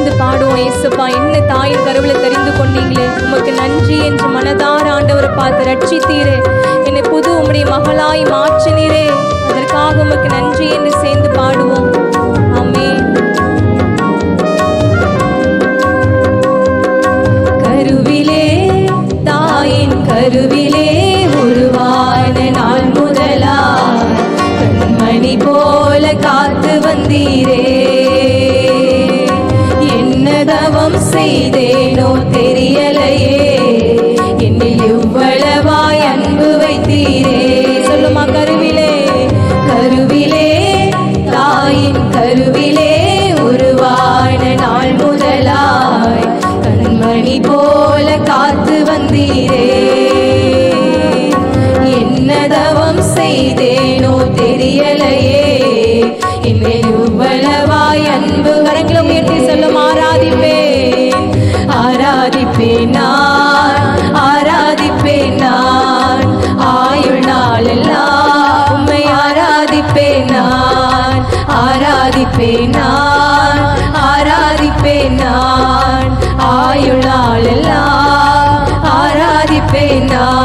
தொடர்ந்து பாடுவோம் ஏசப்பா. என்ன தாயின் கருவில தெரிந்து கொண்டீங்களே? உமக்கு நன்றி என்று மனதார ஆண்டவரை பார்த்து ரட்சித்தீரே என்னை புது உம்முடைய மகளாய் மாற்றினீரே. அதற்காக உமக்கு நன்றி என்று சேர்ந்து பாடுவோம். ஆமென். கருவிலே தாயின் கருவிலே உருவான நாள் முதலா கண்மணி போல காத்து வந்தீரே. பாவம் செய்தேனோ தெரியலையே. என்னில் இவ்வளவாய் அன்பு வைத்தீரே. சொல்லுமா கருவிலே. கருவிலே தாயின் கருவிலே உருவான நாள் முதலாய் கண்மணி போல காத்து வந்தீரே. என்ன தவம் செய்தேனோ தெரியலையே. என்னை இவ்வளவாய் அன்பு. கரங்களும் உயர்த்தி ஆராதிப்பேன் நான் ஆராதிப்பேன் நான் ஆயுளாலெல்லாம் ஆராதிப்பேன் நான்